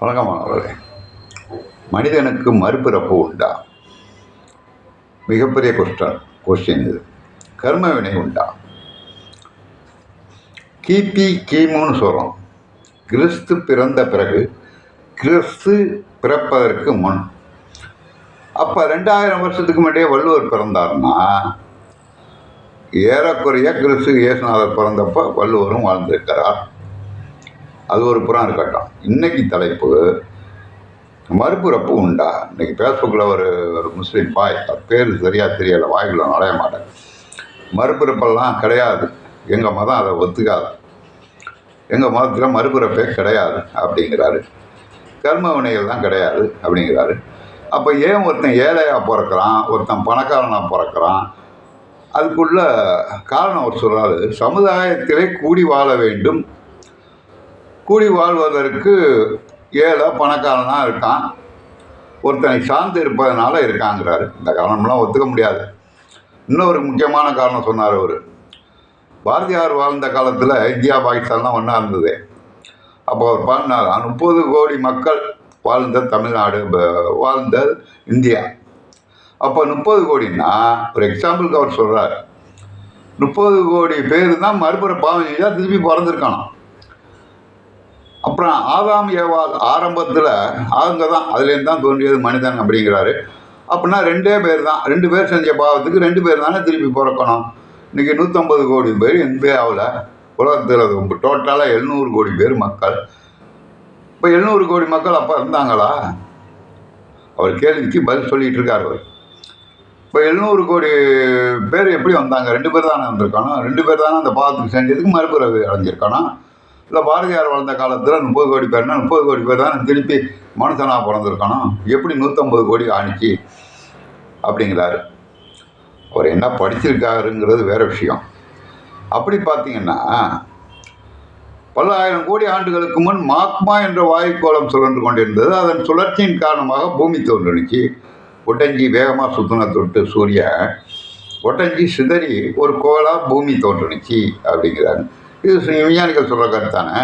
வணக்கம் மாணவர்களே மனிதனுக்கு மறுபிறப்பு உண்டா? மிகப்பெரிய கொஸ்டன் கொஸ்டின் இது. கர்ம வினை உண்டா? கிபி கிமுன்னு சொல்கிறோம் கிறிஸ்து பிறந்த பிறகு கிறிஸ்து பிறப்பதற்கு முன். அப்போ ரெண்டாயிரம் வருஷத்துக்கு முன்னாடியே வள்ளுவர் பிறந்தாருன்னா ஏறக்குறைய கிறிஸ்து இயேசுநாதர் பிறந்தப்போ வள்ளுவரும் வாழ்ந்திருக்கிறார் அது ஒரு புறம் இருக்கட்டும். இன்னைக்கு தலைப்பு மறுபிறப்பு உண்டா? இன்னைக்கு ஃபேஸ்புக்கில் ஒரு ஒரு முஸ்லீம் பாய் பேர் சரியாக தெரியலை வாய்க்குள்ள நுழைய மாட்டேன் மறுபிறப்பெல்லாம் கிடையாது. எங்கள் மதம் அதை ஒத்துக்காது. எங்கள் மதத்தில் மறுபிறப்பே கிடையாது அப்படிங்கிறாரு. கர்ம வினைகள் தான் கிடையாது அப்படிங்கிறாரு. அப்போ ஏன் ஒருத்தன் ஏழையாக பிறக்கிறான்? ஒருத்தன் பணக்காரனாக பிறக்கிறான்? அதுக்குள்ள காரணம் அவர் சொல்கிறாரு சமுதாயத்திலே கூடி வாழ வேண்டும் கூடி வாழ்வதற்கு ஏழை பணக்காரனாக இருக்கான். ஒருத்தனை சார்ந்து இருப்பதனால இருக்காங்கிறாரு. இந்த காரணம்லாம் ஒத்துக்க முடியாது. இன்னொரு முக்கியமான காரணம் சொன்னார் அவர். பாரதியார் வாழ்ந்த காலத்தில் இந்தியா பாகிஸ்தான்லாம் ஒன்றா இருந்தது. அப்போ அவர் பாடினார் முப்பது கோடி மக்கள் வாழ்ந்த தமிழ்நாடு வாழ்ந்த இந்தியா. அப்போ முப்பது கோடின்னா ஒரு எக்ஸாம்பிளுக்கு அவர் சொல்கிறார் முப்பது கோடி பேர் தான் மறுபுற பாவம் செஞ்சால் திருப்பி பிறந்திருக்கணும் அப்புறம் ஆதாம் ஏவால் ஆரம்பத்தில் அவங்க தான் அதுலேருந்து தான் தோன்றியது மனிதன் அப்படிங்கிறாரு. அப்படின்னா ரெண்டே பேர் தான். ரெண்டு பேர் செஞ்ச பாவத்துக்கு ரெண்டு பேர் தானே திருப்பி பிறக்கணும். இன்றைக்கி நூற்றம்பது கோடி பேர் இந்தியாவில் உலகத்தில் டோட்டலாக எழுநூறு கோடி பேர் மக்கள். இப்போ எழுநூறு கோடி மக்கள் அப்போ இருந்தாங்களா? அவர் கேள்விக்கு பதில் சொல்லிகிட்டு இருக்கார் அவர். இப்போ எழுநூறு கோடி பேர் எப்படி வந்தாங்க? ரெண்டு பேர் தானே வந்திருக்கானோ? ரெண்டு பேர் தானே அந்த பாவத்துக்கு செஞ்சதுக்கு மறுபிறவி அடைஞ்சிருக்கானோ? இல்லை பாரதியார் வாழ்ந்த காலத்தில் முப்பது கோடி பேர்னா முப்பது கோடி பேர் தானே திருப்பி மனுஷனாக பிறந்திருக்கணும் எப்படி நூற்றம்பது கோடி ஆணிச்சு? அப்படிங்கிறாரு. அவர் என்ன படிச்சிருக்காருங்கிறது வேற விஷயம். அப்படி பார்த்தீங்கன்னா பல்லாயிரம் கோடி ஆண்டுகளுக்கு முன் மாக்மா என்ற வாயுக்கோளம் சுழன்று கொண்டிருந்தது. அதன் சுழற்சியின் காரணமாக பூமி தோன்றுனுச்சு. ஒட்டஞ்சி வேகமாக சுத்தின தொட்டு சூரியன் ஒட்டஞ்சி சிதறி ஒரு கோளா பூமி தோன்றுனுச்சு அப்படிங்கிறாரு. இது விஞ்ஞானிகள் சொல்கிற கருத்து தானே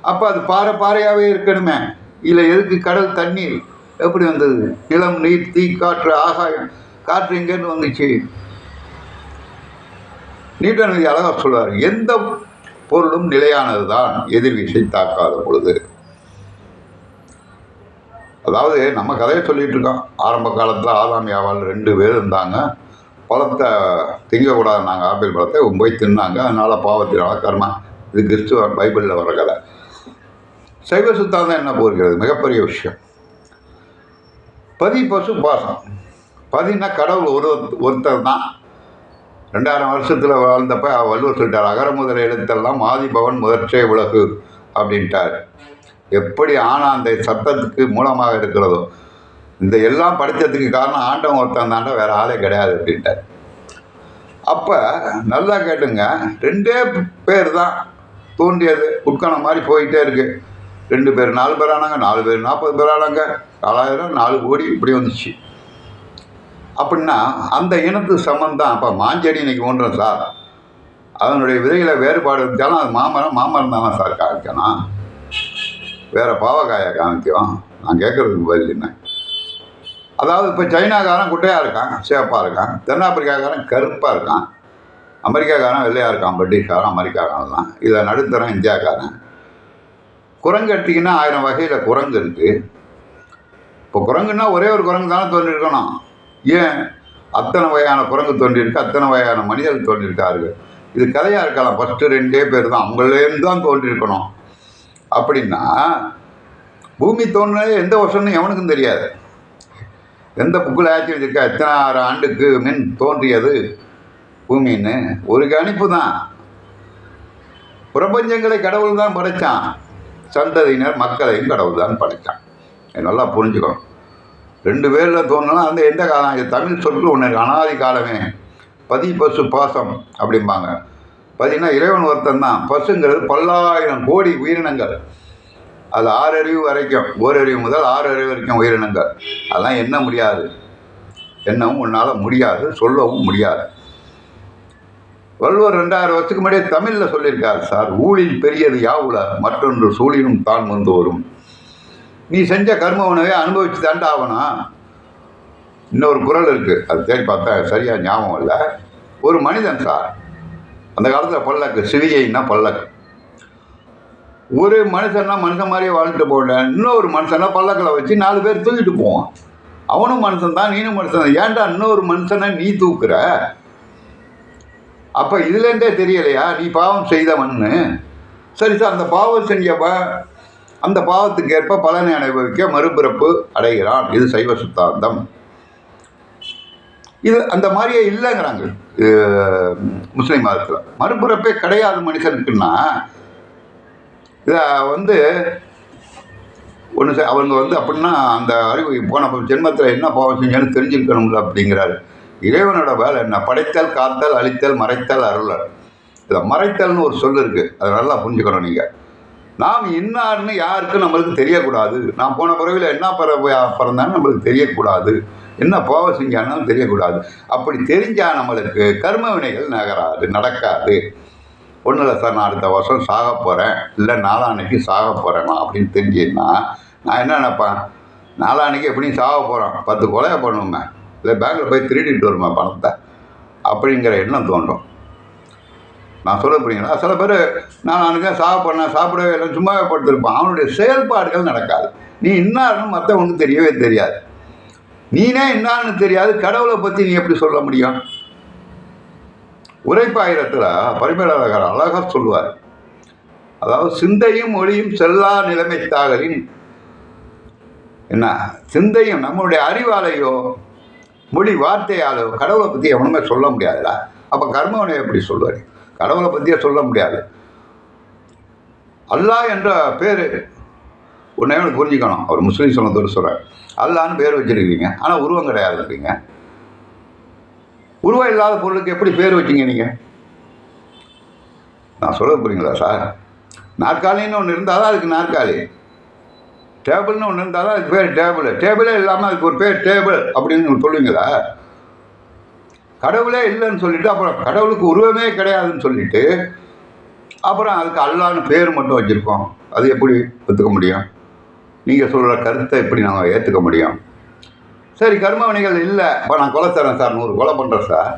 அப்போ அது பாறை பாறையாகவே இருக்கணுமே. இல்லை எதுக்கு கடல் தண்ணீர்? எப்படி வந்தது? நிலம் நீர் தீ காற்று ஆகாயம். காற்று எங்கேருந்து வந்துச்சு? நீட்டன் விதி அழகாக சொல்வார். எந்த பொருளும் நிலையானது தான் எதிர்விசை தாக்காத பொழுது. அதாவது நம்ம கதையை சொல்லிகிட்டு இருக்கோம். ஆரம்ப காலத்தில் ஆதாம் யாவால் ரெண்டு பேர் இருந்தாங்க. பழத்தை திங்கக்கூடாது நாங்கள் ஆப்பிள் பழத்தை. போய் தின்னாங்க. அதனால் பாவத்தினால கர்மா இது கிறிஸ்துவ பைபிளில் வர கதை. சைவ சுத்தாந்தம் என்ன போகிறது? மிகப்பெரிய விஷயம். பதி பசு பாசம் பதினா கடவுள் ஒரு ஒருத்தர் தான். ரெண்டாயிரம் வருஷத்தில் வாழ்ந்தப்ப வள்ளுவர் சொல்லிட்டார் அகர முதல எழுத்தெல்லாம் ஆதிபவன் முதற்றே உலகு அப்படின்ட்டார். எப்படி ஆனா அந்த சத்தத்துக்கு மூலமாக இருக்கிறதோ இந்த எல்லாம் படித்ததுக்கு காரணம் ஆண்டவன் ஒருத்தன் தாண்டா வேற ஆளே கிடையாது அப்படின்ட்டார். அப்போ நல்லா கேட்டுங்க ரெண்டே பேர் தான் தோன்றியது. உட்கான மாதிரி போயிட்டே இருக்கு. ரெண்டு பேர் நாலு பேர் ஆனாங்க நாலு பேர் நாற்பது பேர் ஆனாங்க நாலாயிரம் நாலு கோடி இப்படி வந்துச்சு. அப்படின்னா அந்த இனத்து சம்மந்தான் அப்போ மாஞ்செடி இன்றைக்கி ஒன்றும் சார். அதனுடைய விதைகளை வேறுபாடு இருந்தாலும் அது மாமரம் மாமரம் தானே சார் காமிக்கணும். வேறு பாவக்காயை காமிக்கும். நான் கேட்குறதுக்கு பதில் என்ன? அதாவது இப்போ சைனாக்காரன் குட்டையாக இருக்கான் சேப்பாக இருக்கான். தென்னாப்பிரிக்காக்காரன் கருப்பாக இருக்கான். அமெரிக்காக்காரன் வெள்ளையாக இருக்கான் பிரிட்டிஷ்காரன் அமெரிக்காக்காரன்லாம் இதை நடுத்தரம் இந்தியாக்காரன். குரங்கு எடுத்திங்கன்னா ஆயிரம் வகையில் குரங்கு இருக்குது இப்போ குரங்குன்னா ஒரே ஒரு குரங்கு தானே தோன்றிருக்கணும் ஏன்? அத்தனை வகையான குரங்கு தோன்றியிருக்கு அத்தனை வகையான மனிதர்கள் தோன்றியிருக்காரு இது கதையாக இருக்கலாம். ஃபஸ்ட்டு ரெண்டே பேர் தான் அவங்களேருந்து தான் தோன்றியிருக்கணும். அப்படின்னா பூமி தோன்றினது எந்த வருஷம்னு எவனுக்கும் தெரியாது. எந்த புக்கில் ஆச்சு வச்சுருக்கா எத்தனை ஆறு ஆண்டுக்கு மின் தோன்றியது? பூமின்னு. ஒரு கணிப்பு தான். பிரபஞ்சங்களை கடவுள் தான் படைச்சான். சந்ததியினர் மக்களையும் கடவுள் தான் படைச்சான் நல்லா புரிஞ்சுக்கணும். ரெண்டு பேரில் தோணுனா அந்த எந்த காலம்? இது தமிழ் சொற்கள் ஒன்று அனாதி காலமே. பதி பசு பாசம் அப்படிம்பாங்க. பதினா இறைவன் ஒருத்தன் தான். பசுங்கிறது பல்லாயிரம் கோடி உயிரினங்கள். அது ஆறறிவு வரைக்கும் ஓரறிவு முதல் ஆறு வரைக்கும் உயிரினங்கள். அதெல்லாம் எண்ண முடியாது? எண்ணவும் உன்னால் முடியாது சொல்லவும் முடியாது. வள்ளுவர் ரெண்டாயிரம் வருஷத்துக்கு முன்னாடியே தமிழில் சொல்லியிருக்காரு சார் ஊழில் பெரியது யாவுல மற்றொன்று சூழினும் தான் வந்து வரும். நீ செஞ்ச கர்ம உணவை அனுபவிச்சு தாண்டா ஆகணும். இன்னொரு குரல் இருக்குது அது தேடி பார்த்தா சரியாக ஞாபகம் இல்லை. ஒரு மனிதன் சார் அந்த காலத்தில் பல்லக்கு சிவிகைன்னா பல்லக்கு. ஒரு மனுஷன்னா மனுஷன் மாதிரியே வாழ்ந்துட்டு போகல. இன்னொரு மனுஷனா பல்லக்கில் வச்சு நாலு பேர் தூக்கிட்டு போவான். அவனும் மனுஷன் தான் நீனும் மனுஷன் தான். ஏன்டா இன்னொரு மனுஷனை நீ தூக்குற? அப்போ இதுலேருந்தே தெரியலையா? நீ பாவம் செய்தவன்னு. சரி சார் அந்த பாவம் செஞ்சப்ப அந்த பாவத்துக்கு ஏற்ப பலனை அனுபவிக்க மறுபிறப்பு அடைகிறான். இது சைவ சித்தாந்தம். இது அந்த மாதிரியே இல்லைங்கிறாங்க முஸ்லீம் மதத்தில் மறுபிறப்பே கிடையாது மனுஷனுக்குன்னா இதை வந்து ஒன்று அவங்க வந்து அப்படின்னா அந்த அறிவு போன ஜென்மத்தில் என்ன பாவம் செஞ்சாலும் தெரிஞ்சுக்கணும்ல அப்படிங்கிறாரு. இறைவனோட வேலை என்ன? படைத்தல் காத்தல் அழித்தல் மறைத்தல் அருளல். இதை மறைத்தல்னு ஒரு சொல் இருக்குது அதை நல்லா புரிஞ்சுக்கணும் நீங்கள் நாம் இன்னார்னு யாருக்கும் நம்மளுக்கு தெரியக்கூடாது. நான் போன பிறவியில் என்ன பிற பிறந்தான்னு நம்மளுக்கு தெரியக்கூடாது. என்ன பாவம் செஞ்சாலும் தெரியக்கூடாது. அப்படி தெரிஞ்சால் நம்மளுக்கு கர்ம வினைகள் நகராது நடக்காது. ஒன்றும் இல்லை சார் நான் அடுத்த வருஷம் சாக போகிறேன் இல்லை நாளான்னைக்கு சாக போகிறேன் நான் அப்படின்னு தெரிஞ்சேன்னா நான் என்ன நினைப்பேன் நாளான்னைக்கு எப்படியும் சாக போகிறோம் பத்து கொலையை பண்ணுவேன் இல்லை பேங்க்கில் போய் திருடிட்டு வருமே பணத்தை. அப்படிங்கிற எண்ணம் தோன்றும். நான் சொல்ல புரியுங்களா? சில பேர் நான் அன்றைக்கி சாக பண்ணேன் சாப்பிடவே இல்லை சும்மாவே படுத்திருப்பான். அவனுடைய செயல்பாடுகள் நடக்காது. நீ இன்னாருன்னு மற்றவனுக்கு தெரியவே தெரியாது. நீனே என்னான்னு தெரியாது. கடவுளை பற்றி நீ எப்படி சொல்ல முடியும்? உரைப்பாயிரத்தில் பரிமேலழகர் அழகாக சொல்லுவார். அதாவது சிந்தையும் மொழியும் செல்லா நிலைமை தாகலின் என்ன? சிந்தையும் நம்மளுடைய அறிவாலையோ மொழி வார்த்தையாலோ கடவுளை பற்றி எவனுமே சொல்ல முடியாதுல்ல அப்போ கர்மவனை எப்படி சொல்லுவார் கடவுளை பற்றியே சொல்ல முடியாது. அல்லாஹ் என்ற பேர் உன்னை புரிஞ்சுக்கணும். அவர் முஸ்லீம் சொன்னதோடு சொல்கிறார் அல்லான்னு பேர் வச்சுருக்கீங்க. ஆனால் உருவம் கிடையாதுன்றீங்க உருவம் இல்லாத பொருளுக்கு எப்படி பேர் வச்சீங்க நீங்கள் நான் சொல்ல புரியுங்களா சார்? நாற்காலின்னு ஒன்று இருந்தால் தான் அதுக்கு நாற்காலி. டேபிள்னு ஒன்று இருந்தால் தான் அதுக்கு பேர் டேபிள். டேபிளே இல்லாமல் அதுக்கு ஒரு பேர் டேபிள் அப்படின்னு சொல்லுவீங்களா? கடவுளே இல்லைன்னு சொல்லிட்டு அப்புறம் கடவுளுக்கு உருவமே கிடையாதுன்னு சொல்லிட்டு அப்புறம் அதுக்கு அல்லான்னு பேர் மட்டும் வச்சுருக்கோம். அது எப்படி ஒத்துக்க முடியும்? நீங்கள் சொல்கிற கருத்தை எப்படி நாங்கள் ஏற்றுக்க முடியும்? சரி கர்மவினைகள் இல்லை. இப்போ நான் கொலை தரேன் சார் நூறு கொலை பண்ணுறேன் சார்.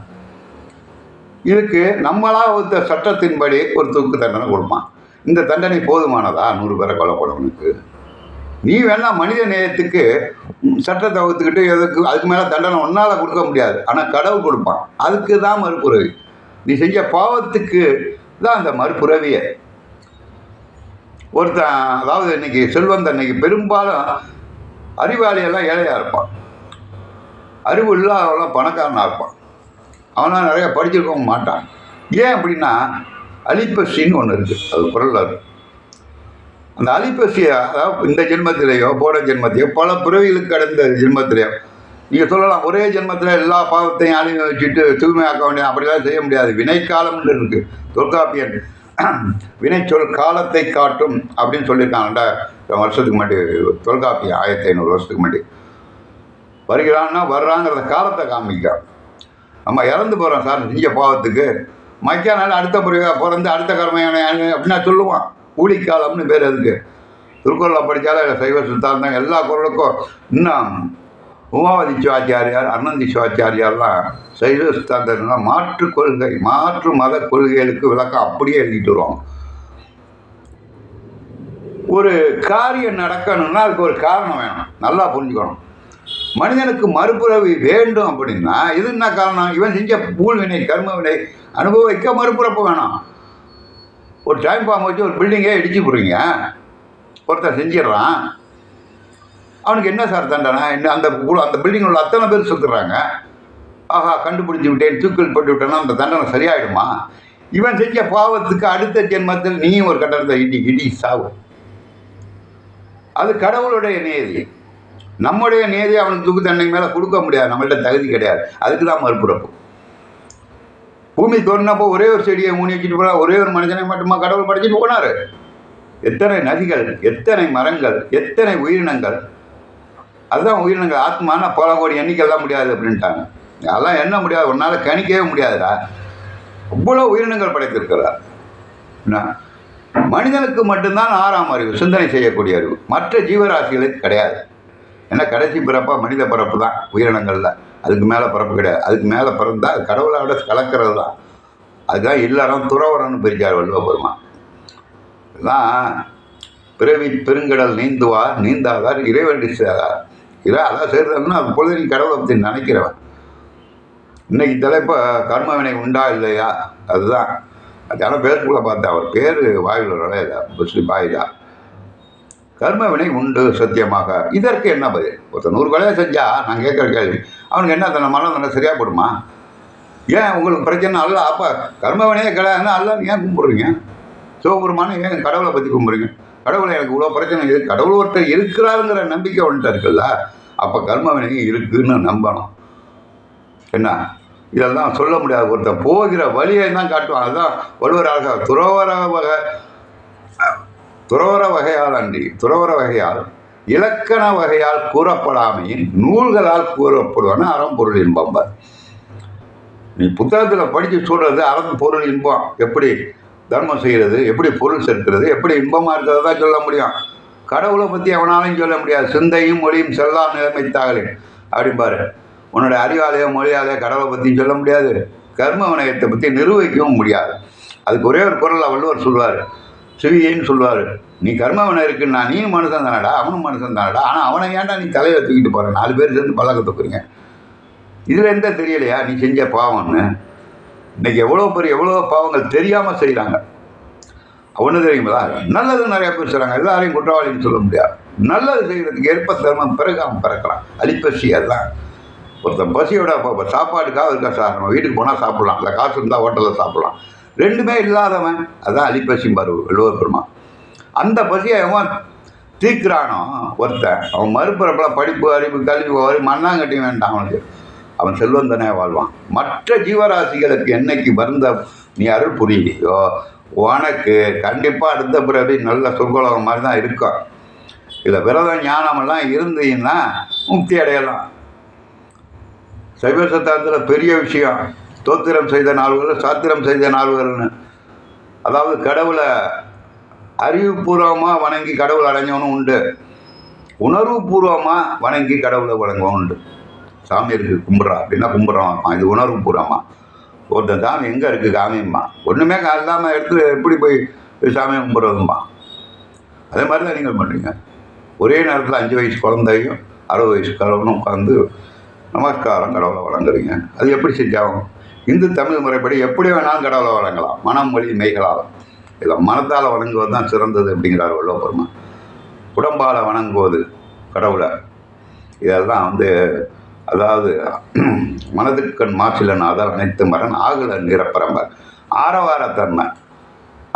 இதுக்கு நம்மளா ஒருத்த சட்டத்தின்படி ஒரு தூக்கு தண்டனை கொடுப்பான் இந்த தண்டனை போதுமானதா? நூறு பேரை கொலை பண்ணவனுக்கு. நீ வேணா மனித நேயத்துக்கு சட்டத்தை ஒத்துக்கிட்டு எதுக்கு அதுக்கு மேலே தண்டனை ஒன்றால் கொடுக்க முடியாது. ஆனால் கடவுள் கொடுப்பான். அதுக்கு தான் மறுப்புறவி நீ செஞ்ச பாவத்துக்கு தான் அந்த மறுப்புறவியே ஒருத்தன் அதாவது இன்னைக்கு செல்வந்தன் இன்னைக்கு பெரும்பாலும் அறிவாளியெல்லாம் ஏழையாக இருப்பான். அறிவு இல்லாதவெல்லாம் பணக்காரனாக இருப்பான். அவனாம் நிறையா படிச்சிருக்கவும் மாட்டான். ஏன் அப்படின்னா அலிப்பசின்னு ஒன்று இருக்குது அது குரல் அது. அந்த அலிப்பசியை அதாவது இந்த ஜென்மத்திலேயோ போன ஜென்மத்திலேயோ பல பிறவிகளுக்கு கடந்த ஜென்மத்திலேயோ நீங்கள் சொல்லலாம் ஒரே ஜென்மத்தில் எல்லா பாவத்தையும் அழிவு வச்சுட்டு தூய்மையாக்க வேண்டிய அப்படிலாம் செய்ய முடியாது. வினைக்காலம்னு இருக்குது தொல்காப்பியன் வினைச்சொல் காலத்தை காட்டும் அப்படின்னு சொல்லியிருக்காங்க வருஷத்துக்கு முன்னாடி தொல்காப்பியம் ஆயிரத்தி ஐநூறு வருஷத்துக்கு முன்னாடி. வருகிறான்னா வர்றாங்கிறத காலத்தை காமிக்கும் நம்ம இறந்து போகிறோம் சார் செஞ்ச பாவத்துக்கு. மைக்கா நாள் அடுத்த பிறகு பிறந்து அடுத்த கர்மையான அப்படின்னா சொல்லுவான். கூலிக்காலம்னு பேர் அதுக்கு. திருக்குறளை படித்தாலும் இல்லை சைவ சித்தாந்தம் எல்லா குரலுக்கும் இன்னும் உமாவதி சிவாச்சாரியார் அன்னந்தி சிவாச்சாரியார்லாம் சைவ சித்தாந்தம்லாம் மாற்று கொள்கை மாற்று மத கொள்கைகளுக்கு விளக்கம் அப்படியே எழுதிட்டு வருவாங்க. ஒரு காரியம் நடக்கணும்னா அதுக்கு ஒரு காரணம் வேணும். நல்லா புரிஞ்சுக்கணும். மனிதனுக்கு மறுபிறவி வேண்டும் அப்படின்னா இது என்ன காரணம்? இவன் செஞ்ச பூல்வினை கர்மவினை அனுபவிக்க மறுபிறப்பு வேணும். ஒரு டைம் பாம்பு வச்சு ஒரு பில்டிங்கே இடிச்சு போடுறீங்க. ஒருத்தன் செஞ்சிடுறான். அவனுக்கு என்ன சார் தண்டனை? என்ன அந்த குழு அந்த பில்டிங் உள்ள அத்தனை பேர் சுற்றுறாங்க ஆஹா கண்டுபிடிச்சி விட்டேன் தூக்கில் போட்டு விட்டேன்னா அந்த தண்டனை சரியாயிடுமா? இவன் செஞ்ச பாவத்துக்கு அடுத்த ஜென்மத்தில் நீயும் ஒரு கட்டணத்தை இடி இடி சாவு. அது கடவுளுடைய நேதி நம்முடைய நேதியை அவனுக்கு தூக்கு தண்டனை மேலே கொடுக்க முடியாது. நம்மள்ட்ட தகுதி கிடையாது. அதுக்கு தான் மறுபிறப்பு. பூமி தோண்டினப்போ ஒரே ஒரு செடியை மூணி வச்சுட்டு போனால் ஒரே ஒரு மனுஷனை மட்டுமா கடவுள் படைச்சிட்டு போனார்? எத்தனை நதிகள் எத்தனை மரங்கள் எத்தனை உயிரினங்கள்? அதுதான் உயிரினங்கள். ஆத்மானா பல கோடி எண்ணிக்கைலாம் முடியாது அப்படின்ட்டாங்க. அதெல்லாம் என்ன முடியாது. உன்னால் கணிக்கவே முடியாதுடா. அவ்வளோ உயிரினங்கள் படைத்திருக்கிறார். என்ன? மனிதனுக்கு மட்டும்தான் ஆறாம் அறிவு சிந்தனை செய்யக்கூடிய அறிவு. மற்ற ஜீவராசிகளுக்கு கிடையாது. ஏன்னா கடைசி பிறப்பா மனித பிறப்பு தான் உயிரினங்களில். அதுக்கு மேலே பிறப்பு கிடையாது. அதுக்கு மேலே பிறந்தா அது கடவுளோட கலக்கிறது தான். அதுதான் எல்லாரும் துறவரம்னு பிரிச்சார் வள்ளுவ இதான் இதுதான் பிறவி பெருங்கடல் நீந்துவார் நீந்தாதார் இறைவண்டி சேரார் இதை அதான் செய்கிறதுன்னா அது பொழுது நீ கடவுளை பற்றி நினைக்கிறவன். இன்னைக்கு தலைப்பா கர்மவினை உண்டா இல்லையா? அதுதான். அதனால பேருக்குள்ளே பார்த்தேன் அவர். பேர் வாயில் நுழையல முஸ்லீம் பாயிதா கர்மவினை உண்டு சத்தியமாக. இதற்கு என்ன பதில்? ஒருத்தர் நூறு கொலையை செஞ்சா நான் கேட்குற கேள்வி. அவனுக்கு என்ன தன்னை மரணம் தன்னை சரியாக போடுமா? ஏன் உங்களுக்கு பிரச்சனை அல்ல? அப்போ கர்மவினையே கிடையாதுன்னா அல்ல ஏன் கும்பிட்றீங்க? சிவபெருமான ஏன் கடவுளை பற்றி கும்பிட்றீங்க? கடவுளை எனக்கு இவ்வளோ பிரச்சனை இது கடவுள் ஒருத்தர் இருக்கிறாருங்கிற நம்பிக்கை வந்துட்டு இருக்குல்ல? அப்போ கர்மவினை இருக்குன்னு நம்பணும். என்ன? இதெல்லாம் சொல்ல முடியாது. ஒருத்தன் போகிற வழியை தான் காட்டுவான். அதுதான் வலுவராக துறவர வகை துறவர வகையால் அன்றி துறவர வகையால் இலக்கண வகையால் கூறப்படாமையின் நூல்களால் கூறப்படுவன அறம்பொருள் இன்பம்பர் நீ புத்தகத்தில் படித்து சொல்கிறது அறம் பொருள் இன்பம். எப்படி தர்மம் செய்கிறது எப்படி பொருள் சேர்க்கிறது எப்படி இன்பமாக இருக்கிறது தான் சொல்ல முடியும். கடவுளை பற்றி எவனாலையும் சொல்ல முடியாது. சிந்தையும் மொழியும் செல்லா நிலைமைத்தாகலே அப்படிம்பாரு உன்னோட அறிவாலையோ மொழியாலேயோ கடவுளை பற்றியும் சொல்ல முடியாது. கர்ம வினயத்தை பற்றி நிர்வகிக்கவும் முடியாது. அதுக்கு ஒரே ஒரு குரலில் வள்ளுவர் சொல்வார். செவியேன்னு சொல்லுவார் நீ கர்ம இருக்குன்னா நீ மனுஷன் தானடா அவனும் மனுஷன் தானடா. ஆனால் அவனை ஏன்டா நீ தலையில் தூக்கிட்டு போகிற நாலு பேர் சேர்ந்து பழக்க தூக்குறீங்க இதில் எந்த தெரியலையா? நீ செஞ்ச பாவம்னு. இன்னைக்கு எவ்வளோ பேர் எவ்வளோ பாவங்கள் தெரியாமல் செய்கிறாங்க ஒன்று தெரியுங்களா நல்லது நிறையா பேர் செய்கிறாங்க எல்லாரையும் குற்றவாளின்னு சொல்ல முடியாது. நல்லது செய்கிறதுக்கு ஏற்ப தர்மம் பிறகு அவன் பிறக்கிறான் அலிப்பசி அதுதான். ஒருத்தன் பசியோட இப்போ சாப்பாட்டுக்காக இருக்கா சார்? நம்ம வீட்டுக்கு போனால் சாப்பிட்லாம். இல்லை காசு இருந்தால் ஹோட்டலில் சாப்பிட்லாம். ரெண்டுமே இல்லாதவன். அதான் அலிப்பசியும் பருவ வள்ளுவர் பெருமா அந்த பசியை அவன் தீர்க்கிறானோ ஒருத்தன். அவன் மறுபிறப்பில் படிப்பு அறிவு கல்வி வரி மண்ணாங்கட்டி வேண்டாம் அவனுக்கு. அவன் செல்வந்தனே வாழ்வான். மற்ற ஜீவராசிகளுக்கு என்னைக்கு வருந்த நீ அருள் புரியலையோ உனக்கு கண்டிப்பாக அடுத்த பிறவி நல்ல சொற்கொலகம் மாதிரி தான் இருக்கும். இதில் விரதம் ஞானமெல்லாம் இருந்தீங்கன்னா முக்தி அடையலாம். சைவ சத்தாரத்தில் பெரிய விஷயம். தோத்திரம் செய்த நால்வர் சாத்திரம் செய்த நால்வர்னு அதாவது கடவுளை அறிவுபூர்வமாக வணங்கி கடவுள் அடைஞ்சவனும் உண்டு. உணர்வுபூர்வமாக வணங்கி கடவுளை வணங்குவன் உண்டு. சாமி இருக்குது கும்பிட்றா. அப்படின்னா கும்பிட்றான் இது உணர்வுபூர்வமாக ஒருத்தன் சாமி எங்கே இருக்குது காமியம்மா. ஒன்றுமே இல்லாமல் எடுத்து எப்படி போய் சாமியை கும்பிட்றதும்மா. அதே மாதிரி தான் நீங்கள் பண்ணுறீங்க ஒரே நேரத்தில் அஞ்சு வயசு குழந்தையும் அறுபது வயசு கடவுளும் உட்காந்து நமஸ்காரம் கடவுளை வழங்குறீங்க அது எப்படி செஞ்சாகும் இந்து தமிழ் முறைப்படி எப்படி வேணாலும் கடவுளை வழங்கலாம் மனம் மொழி மெய்களால். இதில் மனத்தால் வணங்குவது தான் சிறந்தது அப்படிங்கிறார் வள்ளுவபெருமா உடம்பால் வணங்குவது கடவுளை. இதெல்லாம் வந்து அதாவது மனதுக்கண் மாற்றிலன் அதர் அனைத்து மரன் ஆகல ஆரவார ஆரவாரத்தன்மை.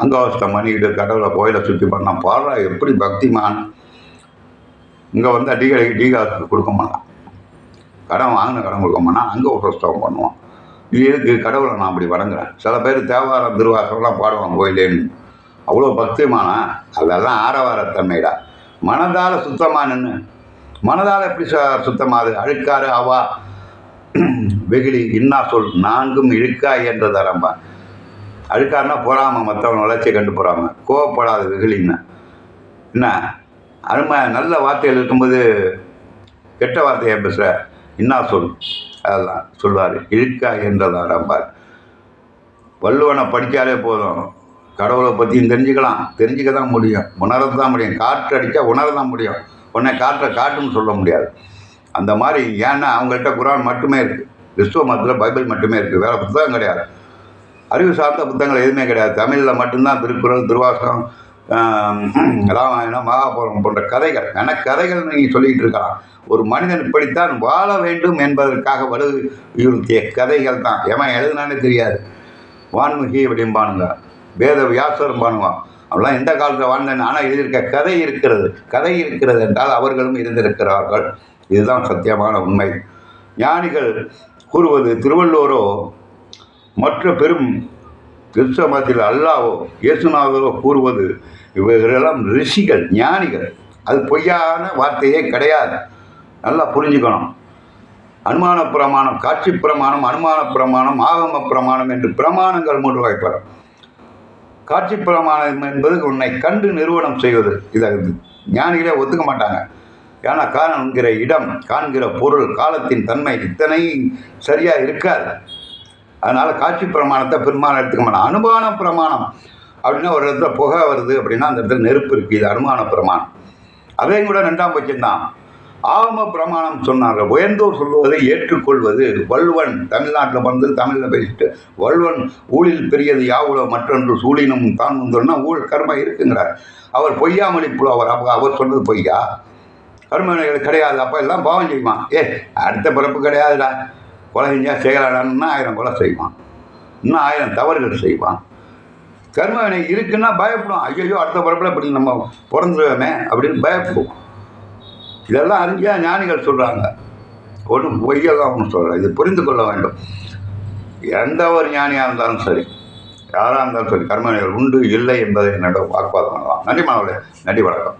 அங்கவஸ்தம் பண்ணிக்கிட்டு கடவுளை கோயிலை சுற்றி பண்ணால் பாடுறா எப்படி பக்திமான்? இங்கே வந்து அடிக்கடிக்கு டீ காசு கொடுக்க மாட்டான். கடன் வாங்கின கடன் கொடுக்க மாட்டான் அங்கே உபஸ்தவம் பண்ணுவான். இது எதுக்கு கடவுளை நான் அப்படி வணங்குறேன். சில பேர் தேவாரம் திருவாசம்லாம் பாடுவாங்க கோயிலேன்னு. அவ்வளோ பக்திமானா அதெல்லாம் ஆரவாரத்தன்மைடா. மனதால் சுத்தமாக நின்று மனதால் எப்படி ச சுத்தமாகுது அழுக்காறு அவா வெகுளி இன்னா சொல் நான்கும் இழுக்கா என்ற தரம்பா அழுக்காருன்னா போகாமல் மற்றவன் வளர்ச்சியை கண்டு போகிறாங்க கோவப்படாது வெகுளின்னு. என்ன? அருமை நல்ல வார்த்தைகள் இருக்கும்போது கெட்ட வார்த்தையை பேசுகிற இன்னா சொல் அதெல்லாம் சொல்வார் இழுக்கா என்றதான் நம்பார். வள்ளுவனை படித்தாலே போதும். கடவுளை பற்றியும் தெரிஞ்சுக்கலாம். தெரிஞ்சுக்க தான் முடியும். உணர தான் முடியும். காற்று அடித்தா உணர தான் முடியும். உன்னை காற்றை காட்டுன்னு சொல்ல முடியாது. அந்த மாதிரி ஏன்னா அவங்கள்ட்ட குரான் மட்டுமே இருக்குது கிறிஸ்துவ மதத்தில் பைபிள் மட்டுமே இருக்குது வேறு புத்தகம் கிடையாது. அறிவு சார்ந்த புத்தகங்கள் எதுவுமே கிடையாது. தமிழில் மட்டும்தான் திருக்குறள் திருவாசகம் ராமாயணம் மகாபாரதம் போன்ற கதைகள் ஏன்னா கதைகள் நீங்கள் சொல்லிக்கிட்டு இருக்கலாம் ஒரு மனிதன் இப்படித்தான் வாழ வேண்டும் என்பதற்காக வலியுறுத்திய கதைகள் தான். எவன் எழுதுனானே தெரியாது. வான்முகி அப்படிம்பானுங்க. வேத வியாசரம் பானுவான் அவெல்லாம் எந்த காலத்தில் வாழ்ந்தேன்? ஆனால் எழுதியிருக்க கதை இருக்கிறது. கதை இருக்கிறது என்றால் அவர்களும் இருந்திருக்கிறார்கள். இதுதான் சத்தியமான உண்மை. ஞானிகள் கூறுவது திருவள்ளுவரோ மற்ற பெரும் கிறிஸ்தவ மதத்தில் அல்லாவோ இயேசுநாதரோ கூறுவது இவர்களெல்லாம் ரிஷிகள் ஞானிகள். அது பொய்யான வார்த்தையே கிடையாது. நல்லா புரிஞ்சுக்கணும். அனுமான பிரமாணம் காட்சி பிரமாணம் அனுமான பிரமாணம் ஆகம பிரமாணம் என்று பிரமாணங்கள் மூன்று வகைப்படும். காட்சி பிரமாணம் என்பது உன்னை கண்டு நிறுவனம் செய்வது. இதை ஞானிகளே ஒத்துக்க மாட்டாங்க. ஏன்னா காண்கிற இடம் காண்கிற பொருள் காலத்தின் தன்மை இத்தனை சரியாக இருக்காது. அதனால் காட்சி பிரமாணத்தை பெருமானம் எடுத்துக்க மாட்டான். அனுமான பிரமாணம் அப்படின்னா ஒரு இடத்துல புகை வருது அப்படின்னா அந்த இடத்துல நெருப்பு இருக்குது இது அனுமான பிரமாணம். அதையும் கூட ரெண்டாம் பட்சம்தான் ஆகம பிரமாணம் சொன்னாங்க. உயர்ந்தோர் சொல்லுவதை ஏற்றுக்கொள்வது வள்ளுவன். தமிழ்நாட்டில் வந்து தமிழில் பேசிட்டு வள்ளுவன் ஊழில் பெரியது யாவுல மற்றொன்று சூழினும் தான் வந்தோம்னா ஊழ் கர்ம இருக்குங்கிறார். அவர் பொய்யாமொழி புலவர் அப்போ அவர் சொன்னது பொய்யா? கர்மவினைகள் கிடையாது. அப்போ எல்லாம் பாவம் செய்வான். ஏ அடுத்த பிறப்பு கிடையாதுடா. கொலை செஞ்சால் செய்யலாடான்னா ஆயிரம் கொலை செய்வான். இன்னும் ஆயிரம் தவறுகள் செய்வான். கர்மவினை இருக்குன்னா பயப்படுவான். ஐயோ அடுத்த பிறப்பில் இப்படி நம்ம பிறந்துருவோமே அப்படின்னு பயப்படுவோம் இதெல்லாம் அறிஞ்சால் ஞானிகள் சொல்கிறாங்க ஒன்றும் பொய்யெல்லாம் ஒன்றும் சொல்கிறேன் இது புரிந்து கொள்ள வேண்டும். எந்த ஒரு ஞானியாக இருந்தாலும் சரி யாராக இருந்தாலும் சரி கர்மவினைகள் உண்டு இல்லை என்பதை என்னோட வாக்குவாதம் பண்ணலாம். நன்றி மாணவர்களே. நன்றி வணக்கம்.